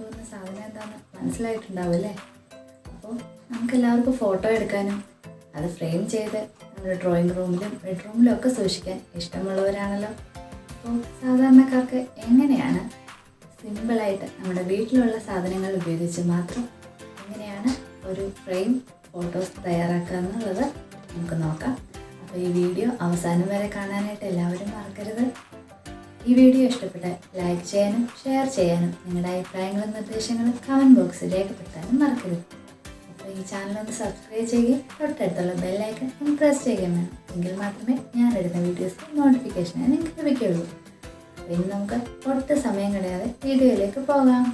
പോകുന്ന സാധനം എന്താണെന്ന് മനസ്സിലായിട്ടുണ്ടാവും അല്ലേ അപ്പോൾ നമുക്ക് എല്ലാവർക്കും ഫോട്ടോ എടുക്കാനും അത് ഫ്രെയിം ചെയ്ത് നമ്മുടെ ഡ്രോയിങ് റൂമിലും ബെഡ്റൂമിലും ഒക്കെ സൂക്ഷിക്കാൻ ഇഷ്ടമുള്ളവരാണല്ലോ. അപ്പോൾ സാധാരണക്കാർക്ക് എങ്ങനെയാണ് സിമ്പിളായിട്ട് നമ്മുടെ വീട്ടിലുള്ള സാധനങ്ങൾ ഉപയോഗിച്ച് മാത്രം എങ്ങനെയാണ് ഒരു ഫ്രെയിം ഫോട്ടോസ് തയ്യാറാക്കുക എന്നുള്ളത് നമുക്ക് നോക്കാം. അപ്പോൾ ഈ വീഡിയോ അവസാനം വരെ കാണാനായിട്ട് എല്ലാവരും മറക്കരുത്. ഈ വീഡിയോ ഇഷ്ടപ്പെട്ടാൽ ലൈക്ക് ചെയ്യാനും ഷെയർ ചെയ്യാനും നിങ്ങളുടെ അഭിപ്രായങ്ങളും നിർദ്ദേശങ്ങളും കമന്റ് ബോക്സിൽ രേഖപ്പെടുത്താനും മറക്കരുത്. അപ്പോൾ ഈ ചാനൽ ഒന്ന് സബ്സ്ക്രൈബ് ചെയ്യുകയും തൊട്ടടുത്തുള്ള ബെല്ലൈക്കൺ ഒന്ന് പ്രസ് ചെയ്യുകയും വേണം. എങ്കിൽ മാത്രമേ ഞാൻ ഇടുന്ന വീഡിയോസ് നോട്ടിഫിക്കേഷൻ നിങ്ങൾക്ക് ലഭിക്കുകയുള്ളൂ. ഇനി നമുക്ക് ഒട്ടും സമയം കളയാതെ വീഡിയോയിലേക്ക് പോകാം.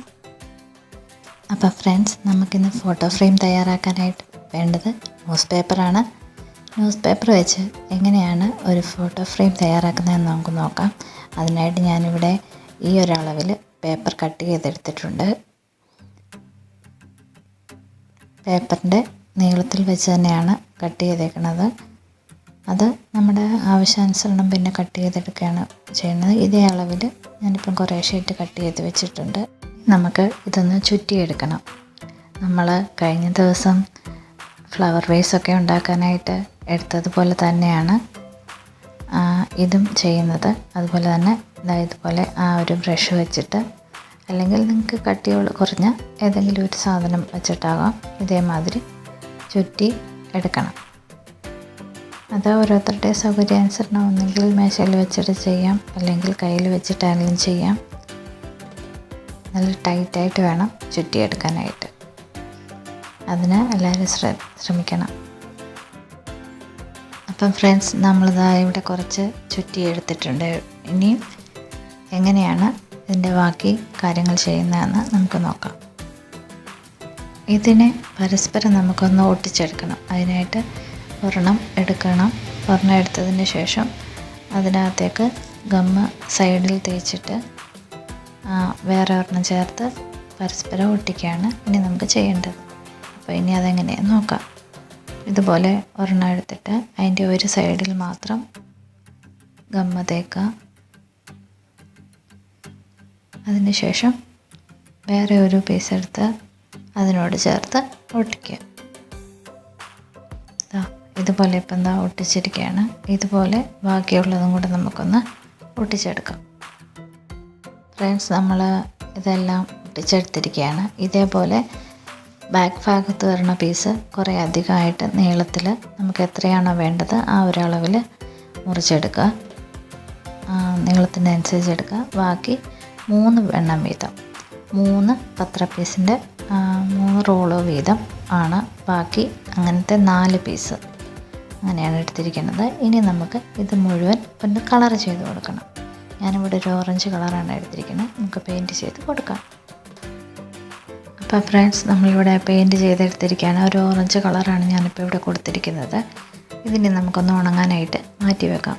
അപ്പോൾ ഫ്രണ്ട്സ് നമുക്കിന്ന് ഫോട്ടോ ഫ്രെയിം തയ്യാറാക്കാനായിട്ട് വേണ്ടത് ന്യൂസ് പേപ്പറാണ് ന്യൂസ് പേപ്പർ വെച്ച് എങ്ങനെയാണ് ഒരു ഫോട്ടോ ഫ്രെയിം തയ്യാറാക്കുന്നതെന്ന് നമുക്ക് നോക്കാം. അതിനായിട്ട് ഞാനിവിടെ ഈ ഒരളവിൽ പേപ്പർ കട്ട് ചെയ്തെടുത്തിട്ടുണ്ട്. പേപ്പറിന്റെ നീളത്തിൽ വെച്ച് തന്നെയാണ് കട്ട് ചെയ്തേക്കുന്നത്. അത് നമ്മുടെ ആവശ്യാനുസരണം പിന്നെ കട്ട് ചെയ്തെടുക്കുകയാണ് ചെയ്യുന്നത്. ഇതേ അളവിൽ ഞാനിപ്പം കുറേ ഷീറ്റ് കട്ട് ചെയ്ത് വെച്ചിട്ടുണ്ട്. നമുക്ക് ഇതൊന്ന് ചുറ്റിയെടുക്കണം. നമ്മൾ കഴിഞ്ഞ ദിവസം ഫ്ലവർ വേസൊക്കെ ഉണ്ടാക്കാനായിട്ട് എടുത്തതുപോലെ തന്നെയാണ് ഇതും ചെയ്യുന്നത്. അതുപോലെ തന്നെ ഇതാ ഇതുപോലെ ആ ഒരു ബ്രഷ് വെച്ചിട്ട് അല്ലെങ്കിൽ നിങ്ങൾക്ക് കട്ടിയുള്ള കുറഞ്ഞ ഏതെങ്കിലും ഒരു സാധനം വെച്ചിട്ടാകാം ഇതേമാതിരി ചുറ്റി എടുക്കണം. അത് ഓരോരുത്തരുടെ സൗകര്യാനുസരണം ഒന്നെങ്കിൽ മേശയിൽ വെച്ചിട്ട് ചെയ്യാം അല്ലെങ്കിൽ കയ്യിൽ വെച്ചിട്ടാണെങ്കിലും ചെയ്യാം. നല്ല ടൈറ്റായിട്ട് വേണം ചുറ്റിയെടുക്കാനായിട്ട്. അതിന് എല്ലാവരും ശ്ര ശ്രമിക്കണം. അപ്പം ഫ്രണ്ട്സ് നമ്മളിതാ ഇവിടെ കുറച്ച് ചുറ്റി എടുത്തിട്ടുണ്ട്. ഇനിയും എങ്ങനെയാണ് ഇതിന്റെ ബാക്കി കാര്യങ്ങൾ ചെയ്യുന്നതെന്ന് നമുക്ക് നോക്കാം. ഇതിനെ പരസ്പരം നമുക്കൊന്ന് ഒട്ടിച്ചെടുക്കണം. അതിനായിട്ട് ഒരെണ്ണം എടുക്കണം. ഒരെണ്ണം എടുത്തതിന് ശേഷം അതിനകത്തേക്ക് ഗമ്മ് സൈഡിൽ തേച്ചിട്ട് വേറെ ഒരെണ്ണം ചേർത്ത് പരസ്പരം ഒട്ടിക്കുകയാണ് ഇനി നമുക്ക് ചെയ്യേണ്ടത്. അപ്പോൾ ഇനി അതെങ്ങനെയാണ് നോക്കാം. ഇതുപോലെ ഒരെണ്ണം എടുത്തിട്ട് അതിന്റെ ഒരു സൈഡിൽ മാത്രം ഗമ്മ തേക്കുക. അതിന് ശേഷം വേറെ ഒരു പീസ് എടുത്ത് അതിനോട് ചേർത്ത് ഒട്ടിക്കുക. ഇതുപോലെ ഇപ്പം എന്താ ഒട്ടിച്ചിരിക്കുകയാണ്. ഇതുപോലെ ബാക്കിയുള്ളതും കൂടെ നമുക്കൊന്ന് ഒട്ടിച്ചെടുക്കാം. ഫ്രണ്ട്സ് നമ്മൾ ഇതെല്ലാം ഒട്ടിച്ചെടുത്തിരിക്കുകയാണ്. ഇതേപോലെ ബാക്ക് ഭാഗത്ത് വരുന്ന പീസ് കുറേ അധികമായിട്ട് നീളത്തിൽ നമുക്ക് എത്രയാണോ വേണ്ടത് ആ ഒരു അളവിൽ മുറിച്ചെടുക്കുക. നീളത്തിനനുസരിച്ച് എടുക്കുക. ബാക്കി മൂന്ന് എണ്ണം വീതം. മൂന്ന് പത്ര പീസിന്റെ മൂന്ന് റോളോ വീതം ആണ് ബാക്കി അങ്ങനത്തെ നാല് പീസ് അങ്ങനെയാണ് എടുത്തിരിക്കുന്നത്. ഇനി നമുക്ക് ഇത് മുഴുവൻ ഒന്ന് കളർ ചെയ്ത് കൊടുക്കണം. ഞാനിവിടെ ഒരു ഓറഞ്ച് കളറാണ് എടുത്തിരിക്കുന്നത്. നമുക്ക് പെയിന്റ് ചെയ്ത് കൊടുക്കാം. അപ്പോൾ ഫ്രണ്ട്സ് നമ്മളിവിടെ പെയിന്റ് ചെയ്തെടുത്തിരിക്കുകയാണ്. ഒരു ഓറഞ്ച് കളറാണ് ഞാനിപ്പോൾ ഇവിടെ കൊടുത്തിരിക്കുന്നത്. ഇതിനെ നമുക്കൊന്ന് ഉണങ്ങാനായിട്ട് മാറ്റി വെക്കാം.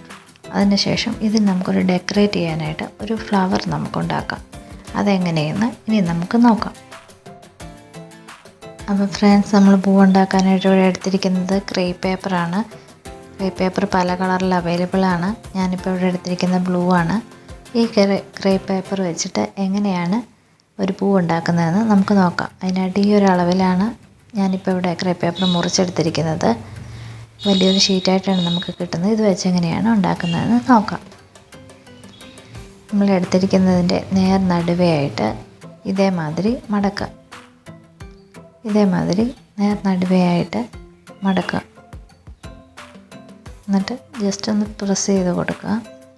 അതിനുശേഷം ഇതിന് നമുക്കൊരു ഡെക്കറേറ്റ് ചെയ്യാനായിട്ട് ഒരു ഫ്ലവർ നമുക്കുണ്ടാക്കാം. അതെങ്ങനെയെന്ന് ഇനി നമുക്ക് നോക്കാം. അപ്പോൾ ഫ്രണ്ട്സ് നമ്മൾ പൂ ഉണ്ടാക്കാനായിട്ട് ഇവിടെ എടുത്തിരിക്കുന്നത് ക്രേ പേപ്പറാണ് ക്രേ പേപ്പർ പല കളറിൽ അവൈലബിൾ ആണ്. ഞാനിപ്പോൾ ഇവിടെ എടുത്തിരിക്കുന്ന ബ്ലൂ ആണ്. ഈ ക്രേ പേപ്പർ വെച്ചിട്ട് എങ്ങനെയാണ് ഒരു പൂ ഉണ്ടാക്കുന്നതെന്ന് നമുക്ക് നോക്കാം. അതിനായിട്ട് ഈ ഒരു അളവിലാണ് ഞാനിപ്പോൾ ഇവിടെ ക്രേ പേപ്പർ മുറിച്ചെടുത്തിരിക്കുന്നത്. വലിയൊരു ഷീറ്റായിട്ടാണ് നമുക്ക് കിട്ടുന്നത്. ഇത് വെച്ച് എങ്ങനെയാണ് ഉണ്ടാക്കുന്നതെന്ന് നോക്കാം. നമ്മൾ എടുത്തിരിക്കുന്നതിന്റെ നേർ നടുവയായിട്ട് ഇതേമാതിരി മടക്കുക ഇതേമാതിരി നേർ നടുവയായിട്ട് മടക്കുക എന്നിട്ട് ജസ്റ്റ് ഒന്ന് പ്രസ് ചെയ്ത് കൊടുക്കുക.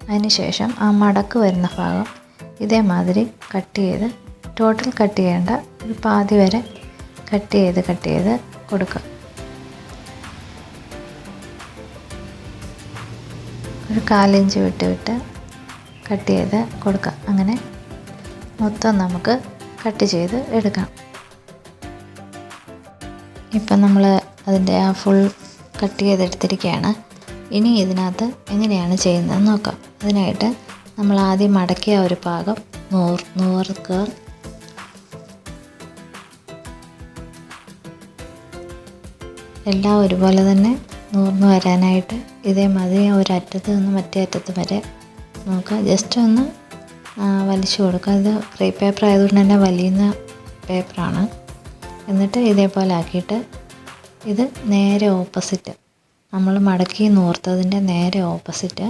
അതിന് ശേഷം ആ മടക്ക് വരുന്ന ഭാഗം ഇതേമാതിരി കട്ട് ചെയ്ത് ടോട്ടൽ കട്ട് ചെയ്യേണ്ട ഒരു പാതി വരെ കട്ട് ചെയ്ത് കട്ട് ചെയ്ത് കൊടുക്കുക ഒരു കാലിഞ്ച് വിട്ട് വിട്ട് കട്ട് ചെയ്ത് കൊടുക്കുക അങ്ങനെ മൊത്തം നമുക്ക് കട്ട് ചെയ്ത് എടുക്കാം. ഇപ്പം നമ്മൾ അതിന്റെ ആ ഫുൾ കട്ട് ചെയ്തെടുത്തിരിക്കുകയാണ്. ഇനി ഇതിനകത്ത് എങ്ങനെയാണ് ചെയ്യുന്നത് നോക്കാം. അതിനായിട്ട് നമ്മൾ ആദ്യം മടക്കിയ ഒരു ഭാഗം നൂർ നൂറുക്കുക എല്ലാം ഒരുപോലെ തന്നെ നൂർന്ന് വരാനായിട്ട് ഇതേമാതിരി ഒരറ്റത്ത് നിന്ന് മറ്റേ അറ്റത്ത് വരെ നമുക്ക് ജസ്റ്റ് ഒന്ന് വലിച്ചു കൊടുക്കുക ഇത് ക്രേ പേപ്പർ ആയതുകൊണ്ട് തന്നെ വലിയുന്ന പേപ്പറാണ് എന്നിട്ട് ഇതേപോലെ ആക്കിയിട്ട് ഇത് നേരെ ഓപ്പോസിറ്റ് നമ്മൾ മടക്കി നൂർത്തതിന്റെ നേരെ ഓപ്പോസിറ്റ്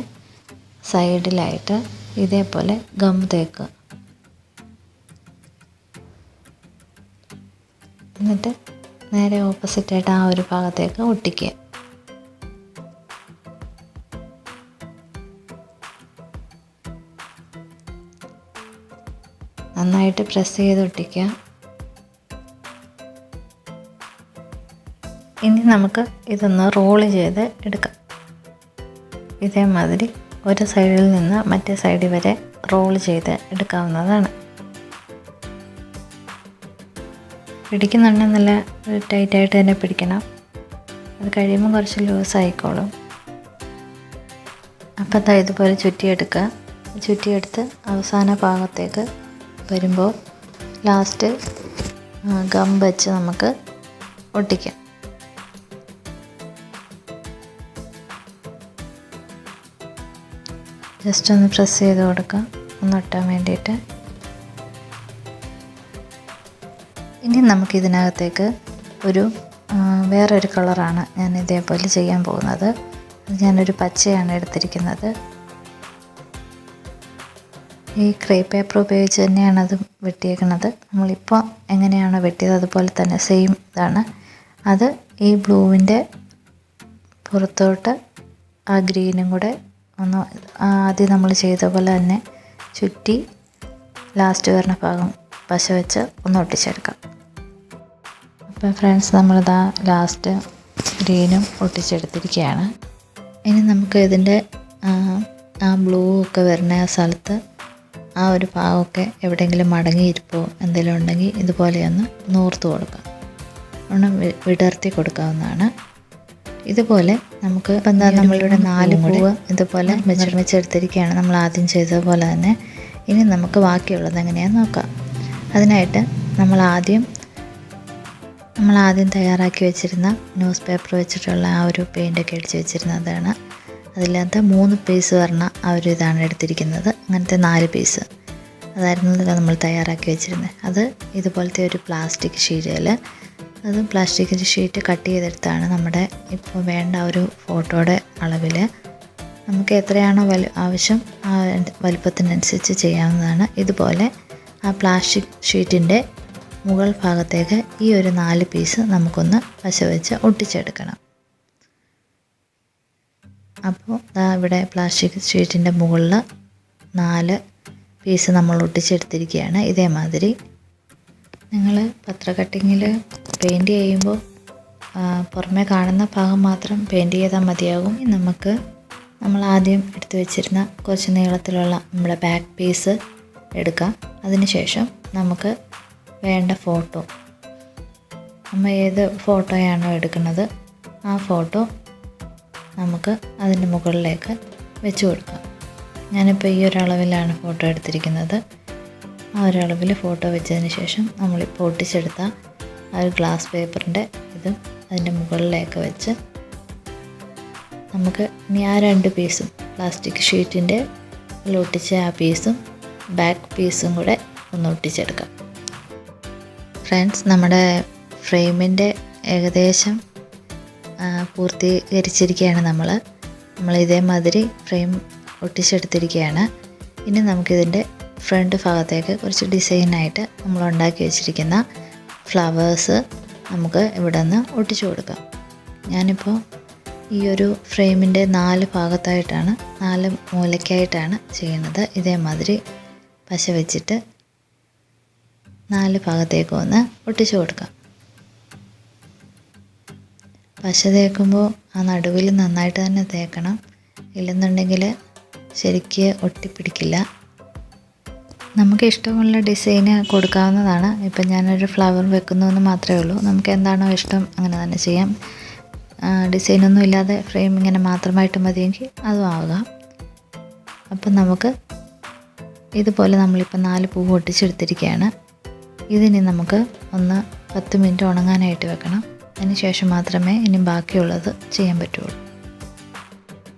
സൈഡിലായിട്ട് ഇതേപോലെ ഗം തേക്കുക. എന്നിട്ട് നേരെ ഓപ്പോസിറ്റായിട്ട് ആ ഒരു ഭാഗത്തേക്ക് ഒട്ടിക്കുക. നന്നായിട്ട് പ്രസ് ചെയ്ത് ഒട്ടിക്കുക. ഇനി നമുക്ക് ഇതൊന്ന് റോൾ ചെയ്ത് എടുക്കാം. ഇതേമാതിരി ഒരു സൈഡിൽ നിന്ന് മറ്റേ സൈഡിൽ വരെ റോൾ ചെയ്ത് എടുക്കാവുന്നതാണ്. പിടിക്കുന്നുണ്ടെങ്കിൽ നല്ല ടൈറ്റായിട്ട് തന്നെ പിടിക്കണം. അത് കഴിയുമ്പോൾ കുറച്ച് ലൂസ് ആയിക്കോളും അപ്പം ദാ ഇതുപോലെ ചുറ്റിയെടുക്കുക. ചുറ്റിയെടുത്ത് അവസാന ഭാഗത്തേക്ക് വരുമ്പോൾ ലാസ്റ്റ് ഗം വെച്ച് നമുക്ക് ഒട്ടിക്കാം. ജസ്റ്റ് ഒന്ന് പ്രസ് ചെയ്ത് കൊടുക്കാം ഒന്ന് ഒട്ടാൻ വേണ്ടിയിട്ട്. ഇനി നമുക്ക് ഇതിനകത്തേക്ക് ഒരു വേറൊരു കളറാണ് ഞാൻ ഇതേപോലെ ചെയ്യാൻ പോകുന്നത്. ഞാനൊരു പച്ചയാണ് എടുത്തിരിക്കുന്നത്. ഈ ക്രേ പേപ്പർ ഉപയോഗിച്ച് തന്നെയാണ് അത് വെട്ടിയേക്കുന്നത്. നമ്മളിപ്പോൾ എങ്ങനെയാണോ വെട്ടിയത് അതുപോലെ തന്നെ സെയിം ഇതാണ്. അത് ഈ ബ്ലൂവിന്റെ പുറത്തോട്ട് ആ ഗ്രീനും കൂടെ ഒന്ന് ആദ്യം നമ്മൾ ചെയ്ത പോലെ തന്നെ ചുറ്റി ലാസ്റ്റ് വരുന്ന ഭാഗം പശ വെച്ച് ഒന്ന് ഒട്ടിച്ചെടുക്കാം. അപ്പം ഫ്രണ്ട്സ് നമ്മളിതാ ലാസ്റ്റ് ഗ്രീനും ഒട്ടിച്ചെടുത്തിരിക്കുകയാണ് ഇനി നമുക്ക് ഇതിന്റെ ആ, ബ്ലൂ ഒക്കെ വരുന്ന ആ സ്ഥലത്ത് ആ ഒരു ഭാഗമൊക്കെ എവിടെയെങ്കിലും മടങ്ങിയിരിപ്പോ എന്തെങ്കിലും ഉണ്ടെങ്കിൽ ഇതുപോലെ ഒന്ന് നൂർത്ത് കൊടുക്കാം. ഒന്ന് വിടർത്തി കൊടുക്കാവുന്നതാണ്. ഇതുപോലെ നമുക്ക് എന്താ നമ്മളിവിടെ നാല് പൂവ് ഇതുപോലെ നിർമ്മിച്ചെടുത്തിരിക്കുകയാണ് നമ്മൾ ആദ്യം ചെയ്ത പോലെ തന്നെ. ഇനി നമുക്ക് ബാക്കിയുള്ളത് എങ്ങനെയാണെന്ന് നോക്കാം. അതിനായിട്ട് നമ്മൾ ആദ്യം നമ്മൾ ആദ്യം തയ്യാറാക്കി വെച്ചിരുന്ന ന്യൂസ് പേപ്പർ വെച്ചിട്ടുള്ള ആ ഒരു പെയിന്റൊക്കെ അടിച്ച് വെച്ചിരുന്നതാണ്. അതിനകത്ത് മൂന്ന് പീസ് പറഞ്ഞ ആ ഒരു ഇതാണ് എടുത്തിരിക്കുന്നത്. അങ്ങനത്തെ നാല് പീസ് അതായിരുന്നു നമ്മൾ തയ്യാറാക്കി വെച്ചിരുന്നത്. അത് ഇതുപോലത്തെ ഒരു പ്ലാസ്റ്റിക് ഷീറ്റിൽ അത് പ്ലാസ്റ്റിക് ഷീറ്റ് കട്ട് ചെയ്തെടുത്താണ് നമ്മുടെ ഇപ്പോൾ വേണ്ട ഒരു ഫോട്ടോയുടെ അളവിൽ നമുക്ക് എത്രയാണോ വലു ആവശ്യം ആ വലുപ്പത്തിനനുസരിച്ച് ചെയ്യാവുന്നതാണ്. ഇതുപോലെ ആ പ്ലാസ്റ്റിക് ഷീറ്റിന്റെ മുകൾ ഭാഗത്തേക്ക് ഈ ഒരു നാല് പീസ് നമുക്കൊന്ന് പശ വെച്ച് ഒട്ടിച്ചെടുക്കണം. അപ്പോൾ ദാ ഇവിടെ പ്ലാസ്റ്റിക് ഷീറ്റിന്റെ മുകളിൽ നാല് പീസ് നമ്മൾ ഒട്ടിച്ചെടുത്തിരിക്കുകയാണ്. ഇതേമാതിരി നിങ്ങൾ പത്ര കട്ടിങ്ങിൽ പെയിന്റ് ചെയ്യുമ്പോൾ പുറമേ കാണുന്ന ഭാഗം മാത്രം പെയിന്റ് ചെയ്താൽ മതിയാകും. നമുക്ക് നമ്മൾ ആദ്യം എടുത്തു വെച്ചിരുന്ന കുറച്ച് നീളത്തിലുള്ള നമ്മുടെ ബാക്ക് പീസ് എടുക്കാം. അതിനുശേഷം നമുക്ക് വേണ്ട ഫോട്ടോ. നമ്മൾ ഏത് ഫോട്ടോയാണോ എടുക്കുന്നത് ആ ഫോട്ടോ നമുക്ക് അതിന്റെ മുകളിലേക്ക് വെച്ച് കൊടുക്കാം. ഞാനിപ്പോൾ ഈ ഒരളവിലാണ് ഫോട്ടോ എടുത്തിരിക്കുന്നത്. ആ ഒരളവിൽ ഫോട്ടോ വെച്ചതിന് ശേഷം നമ്മൾ ഇപ്പോൾ ഒട്ടിച്ചെടുത്ത ആ ഒരു ഗ്ലാസ് പേപ്പറിന്റെ ഇതും അതിന്റെ മുകളിലേക്ക് വെച്ച് നമുക്ക് ഇനി ആ രണ്ട് പീസും പ്ലാസ്റ്റിക് ഷീറ്റിന്റെ ഒട്ടിച്ച ആ പീസും ബാക്ക് പീസും കൂടെ ഒന്ന് ഒട്ടിച്ചെടുക്കാം. ഫ്രണ്ട്സ് നമ്മുടെ ഫ്രെയിമിന്റെ ഏകദേശം പൂർത്തീകരിച്ചിരിക്കുകയാണ് നമ്മൾ നമ്മൾ ഇതേമാതിരി ഫ്രെയിം ഒട്ടിച്ചെടുത്തിരിക്കുകയാണ്. ഇനി നമുക്കിതിന്റെ ഫ്രണ്ട് ഭാഗത്തേക്ക് കുറച്ച് ഡിസൈനായിട്ട് നമ്മൾ ഉണ്ടാക്കി വെച്ചിരിക്കുന്ന ഫ്ലവേഴ്സ് നമുക്ക് ഇവിടെ നിന്ന് ഒട്ടിച്ചു കൊടുക്കാം. ഞാനിപ്പോൾ ഈ ഒരു ഫ്രെയിമിന്റെ നാല് ഭാഗത്തായിട്ടാണ് നാല് മൂലയ്ക്കായിട്ടാണ് ചെയ്യുന്നത്. ഇതേമാതിരി പശ വെച്ചിട്ട് നാല് ഭാഗത്തേക്ക് ഒന്ന് ഒട്ടിച്ചു കൊടുക്കാം പശ തേക്കുമ്പോൾ ആ നടുവിൽ നന്നായിട്ട് തന്നെ തേക്കണം. ഇല്ലെന്നുണ്ടെങ്കിൽ ശരിക്ക് ഒട്ടിപ്പിടിക്കില്ല. നമുക്ക് ഇഷ്ടമുള്ള ഡിസൈന് കൊടുക്കാവുന്നതാണ്. ഇപ്പം ഞാനൊരു ഫ്ലവർ വെക്കുന്നു എന്ന് മാത്രമേ ഉള്ളൂ. നമുക്ക് എന്താണോ ഇഷ്ടം അങ്ങനെ തന്നെ ചെയ്യാം. ഡിസൈനൊന്നും ഇല്ലാതെ ഫ്രെയിം ഇങ്ങനെ മാത്രമായിട്ട് മതിയെങ്കിൽ അതും ആവുക അപ്പം നമുക്ക് ഇതുപോലെ നമ്മളിപ്പോൾ നാല് പൂവ് ഒട്ടിച്ചെടുത്തിരിക്കുകയാണ്. ഇതിനി നമുക്ക് ഒന്ന് പത്ത് മിനിറ്റ് ഉണങ്ങാനായിട്ട് വെക്കണം. അതിന് ശേഷം മാത്രമേ ഇനി ബാക്കിയുള്ളത് ചെയ്യാൻ പറ്റുള്ളൂ.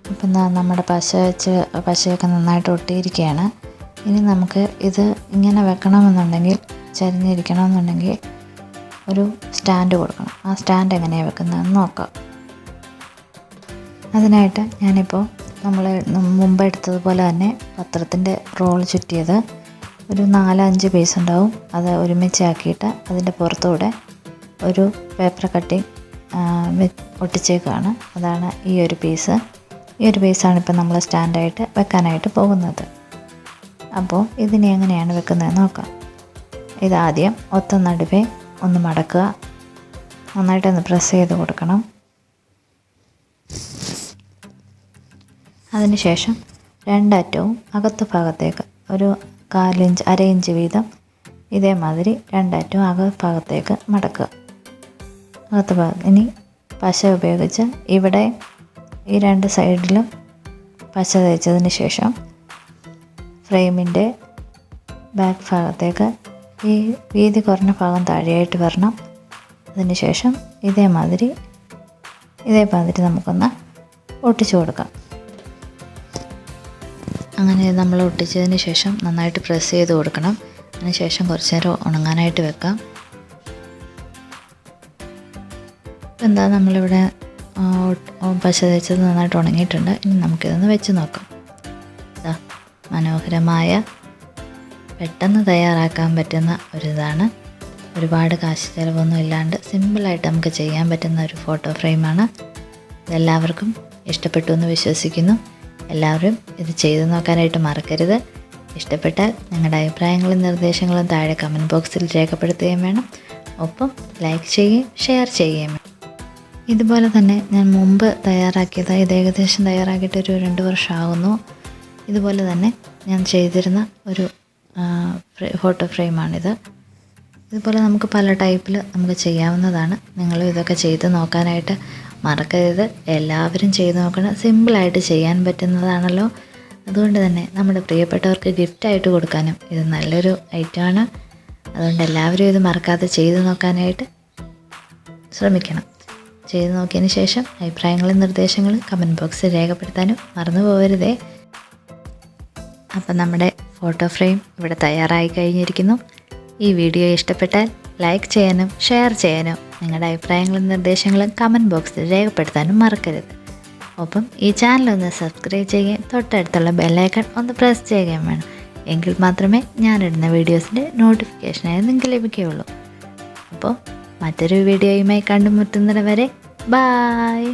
അപ്പം നമ്മുടെ പശ വെച്ച് പശയൊക്കെ നന്നായിട്ട് ഒട്ടിയിരിക്കുകയാണ്. ഇനി നമുക്ക് ഇത് ഇങ്ങനെ വെക്കണമെന്നുണ്ടെങ്കിൽ ചരിഞ്ഞിരിക്കണമെന്നുണ്ടെങ്കിൽ ഒരു സ്റ്റാൻഡ് കൊടുക്കണം. ആ സ്റ്റാൻഡ് എങ്ങനെയാണ് വെക്കുന്നതെന്ന് നോക്കാം. അതിനായിട്ട് ഞാനിപ്പോൾ നമ്മൾ മുമ്പ് എടുത്തതുപോലെ തന്നെ പത്രത്തിന്റെ റോൾ ചുറ്റിയത് ഒരു നാലഞ്ച് പീസ് ഉണ്ടാവും. അത് ഒരുമിച്ചാക്കിയിട്ട് അതിന്റെ പുറത്തൂടെ ഒരു പേപ്പർ കട്ടിങ് ഒട്ടിച്ചേക്കാണ്. അതാണ് ഈ ഒരു പീസ് ഈ ഒരു പീസാണ് ഇപ്പം നമ്മൾ സ്റ്റാൻഡായിട്ട് വെക്കാനായിട്ട് പോകുന്നത്. അപ്പോൾ ഇതിനെ എങ്ങനെയാണ് വെക്കുന്നത് നോക്കാം. ഇതാദ്യം ഒത്ത നടുവേ ഒന്ന് മടക്കുക. നന്നായിട്ടൊന്ന് പ്രസ് ചെയ്ത് കൊടുക്കണം. അതിനുശേഷം രണ്ടറ്റവും അകത്ത് ഭാഗത്തേക്ക് ഒരു കാലിഞ്ച് അര ഇഞ്ച് വീതം ഇതേമാതിരി രണ്ടറ്റവും അകത്ത് ഭാഗത്തേക്ക് മടക്കുക. അകത്ത് ഭാഗം. ഇനി പശ ഉപയോഗിച്ച് ഇവിടെ ഈ രണ്ട് സൈഡിലും പശ തേച്ചതിന് ശേഷം ഫ്രെയിമിന്റെ ബാക്ക് ഭാഗത്തേക്ക് ഈ വീതി കുറഞ്ഞ ഭാഗം താഴെയായിട്ട് വരണം. അതിന് ശേഷം ഇതേമാതിരി ഇതേമാതിരി നമുക്കൊന്ന് ഒട്ടിച്ചു കൊടുക്കാം. അങ്ങനെ നമ്മൾ ഒട്ടിച്ചതിന് ശേഷം നന്നായിട്ട് പ്രസ് ചെയ്ത് കൊടുക്കണം. അതിന് ശേഷം കുറച്ച് നേരം ഉണങ്ങാനായിട്ട് വെക്കാം. എന്താ നമ്മളിവിടെ പശ തേച്ചത് നന്നായിട്ട് ഉണങ്ങിയിട്ടുണ്ട്. ഇനി നമുക്കിതൊന്ന് വെച്ച് നോക്കാം. ഇതാ മനോഹരമായ പെട്ടെന്ന് തയ്യാറാക്കാൻ പറ്റുന്ന ഒരിതാണ്. ഒരുപാട് കാശ് ചിലവൊന്നും ഇല്ലാണ്ട് സിമ്പിളായിട്ട് നമുക്ക് ചെയ്യാൻ പറ്റുന്ന ഒരു ഫോട്ടോ ഫ്രെയിമാണ് ഇതെല്ലാവർക്കും ഇഷ്ടപ്പെട്ടു എന്ന് വിശ്വസിക്കുന്നു. എല്ലാവരും ഇത് ചെയ്തു നോക്കാനായിട്ട് മറക്കരുത്. ഇഷ്ടപ്പെട്ടാൽ നിങ്ങളുടെ അഭിപ്രായങ്ങളും നിർദ്ദേശങ്ങളും താഴെ കമന്റ് ബോക്സിൽ രേഖപ്പെടുത്തുകയും വേണം. ഒപ്പം ലൈക്ക് ചെയ്യുകയും ഷെയർ ചെയ്യുകയും വേണം. ഇതുപോലെ തന്നെ ഞാൻ മുമ്പ് തയ്യാറാക്കിയത് ഇത് ഏകദേശം തയ്യാറാക്കിയിട്ട് ഒരു രണ്ട് വർഷമാകുന്നു ഇതുപോലെ തന്നെ ഞാൻ ചെയ്തിരുന്ന ഒരു ഫോട്ടോ ഫ്രെയിമാണിത് ഇതുപോലെ നമുക്ക് പല ടൈപ്പിൽ നമുക്ക് ചെയ്യാവുന്നതാണ്. നിങ്ങളും ഇതൊക്കെ ചെയ്ത് നോക്കാനായിട്ട് മറക്കരുത്. എല്ലാവരും ചെയ്ത് നോക്കണം. സിമ്പിളായിട്ട് ചെയ്യാൻ പറ്റുന്നതാണല്ലോ. അതുകൊണ്ട് തന്നെ നമ്മുടെ പ്രിയപ്പെട്ടവർക്ക് ഗിഫ്റ്റായിട്ട് കൊടുക്കാനും ഇത് നല്ലൊരു ഐറ്റം ആണ്. അതുകൊണ്ട് എല്ലാവരും ഇത് മറക്കാതെ ചെയ്ത് നോക്കാനായിട്ട് ശ്രമിക്കണം. ചെയ്ത് നോക്കിയതിന് ശേഷം അഭിപ്രായങ്ങളും നിർദ്ദേശങ്ങളും കമന്റ് ബോക്സിൽ രേഖപ്പെടുത്താനും മറന്നു പോകരുതേ അപ്പം നമ്മുടെ ഫോട്ടോ ഫ്രെയിം ഇവിടെ തയ്യാറായി കഴിഞ്ഞിരിക്കുന്നു. ഈ വീഡിയോ ഇഷ്ടപ്പെട്ടാൽ ലൈക്ക് ചെയ്യാനും ഷെയർ ചെയ്യാനും നിങ്ങളുടെ അഭിപ്രായങ്ങളും നിർദ്ദേശങ്ങളും കമന്റ് ബോക്സിൽ രേഖപ്പെടുത്താനും മറക്കരുത്. ഒപ്പം ഈ ചാനൽ ഒന്ന് സബ്സ്ക്രൈബ് ചെയ്യുകയും തൊട്ടടുത്തുള്ള ബെല്ലൈക്കൺ ഒന്ന് പ്രസ് ചെയ്യുകയും വേണം. എങ്കിൽ മാത്രമേ ഞാനിടുന്ന വീഡിയോസിന്റെ നോട്ടിഫിക്കേഷനായി നിങ്ങൾക്ക് ലഭിക്കുകയുള്ളൂ. അപ്പോൾ മറ്റൊരു വീഡിയോയുമായി കണ്ടുമുട്ടുന്നത് വരെ ബായ്